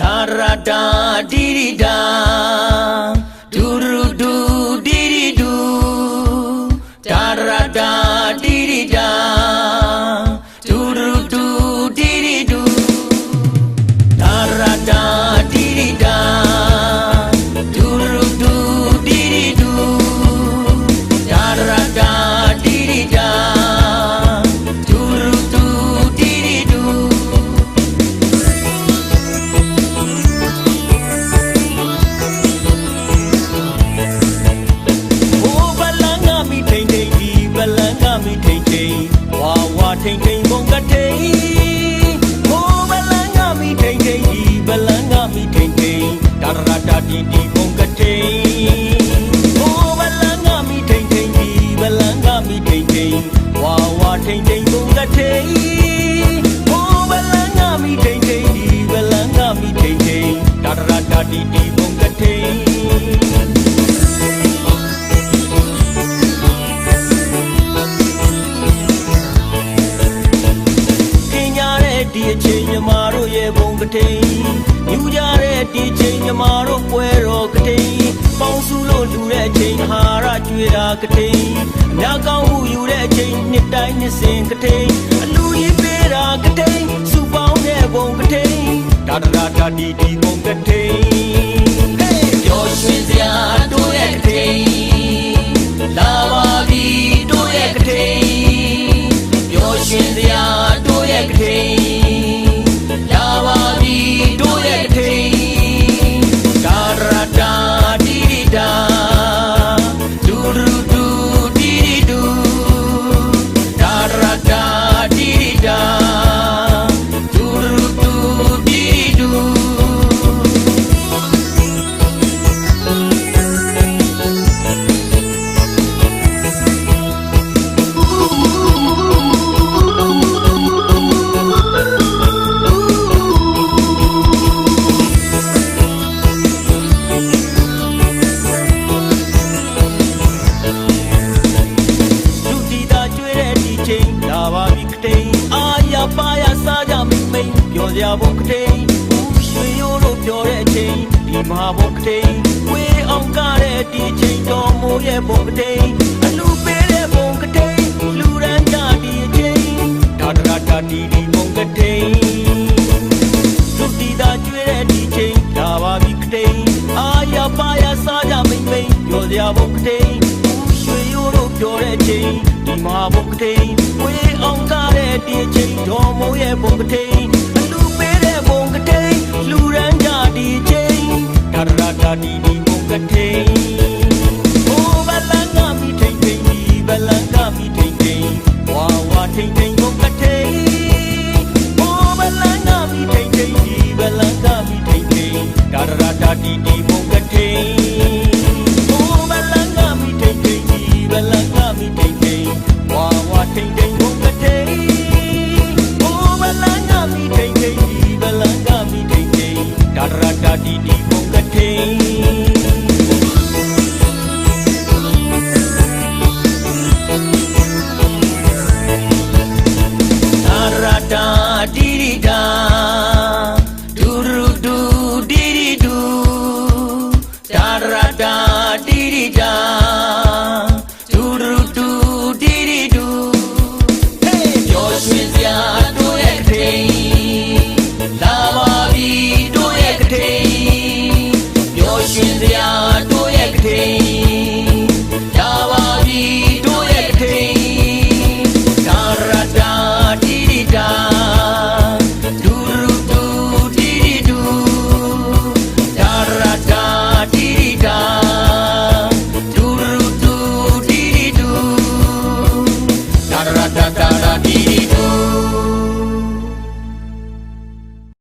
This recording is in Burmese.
ဒါရတာဒီရီဒါ မိထိန်ထိန်ဒါရတာတီတီဘုံကထိန်ဟိုဘလန်ကမိထိန်ထိန်ဒီဘလန်ကမိထိန်ထိန်ဝါဝါထိန်ထိန်ဘုံကထိန်ဟိုဘလန်ကမိထိန်ထိန်ဒီဘလန်ကမိထိန်ထိန်ဒါရတာတီတီဘုံကထိန် တဲ့ဒီအချိန်ညီမတို့ရဲ့ဘုံကတိန်ယူကြတဲ့ဒီအချိန်ညီမတို့ပွဲတော်ကတိန်ပေါင်းစုလို့လူတဲ့အချိန်အာဟာရကျွေးတာကတိန်အများကောင်းမှုယူတဲ့အချိန်နှစ်တိုင်းနှစ်စဉ်ကတိန်အလူကြီးပေးတာကတိန်စုပေါင်းတဲ့ဘုံကတိန်ဒါဒရာဒါဒီဒီဘုံကတိန် စရာဘုံကတိန်ဦးရွှေရိုးတို့ပြောတဲ့အချိန်ဒီမဟာဘုံကတိန်ဝေးအောင်ကတဲ့ဒီချိန်တော်မိုးရဲ့ဘုံကတိန်အလူပေးတဲ့ဘုံကတိန်လူရန်ကြဒီအချိန်ဒါဒရာတာဒီဒီဘုံကတိန်လူတီတာကျွေးတဲ့ဒီချိန်လာပါပြီကတိန်အာရပါရစားကြမိမ့်မိန်ပြောစရာဘုံကတိန်ဦးရွှေရိုးတို့ပြောတဲ့ချိန်ဒီမှာဘုံကတိန်ဝေးအောင်ကားတဲ့ဒီချိန်တော် da da da da di di bong ka ting ဒါရတာဒီရီဒါဒူရူဒူဒီရီဒူဟေးပျော်ရွှင်စရာတို့ရဲ့ကထိန်လာပါပြီတို့ရဲ့ကထိန်ပျော်ရွှင်စရာတို့ရဲ့ကထိန်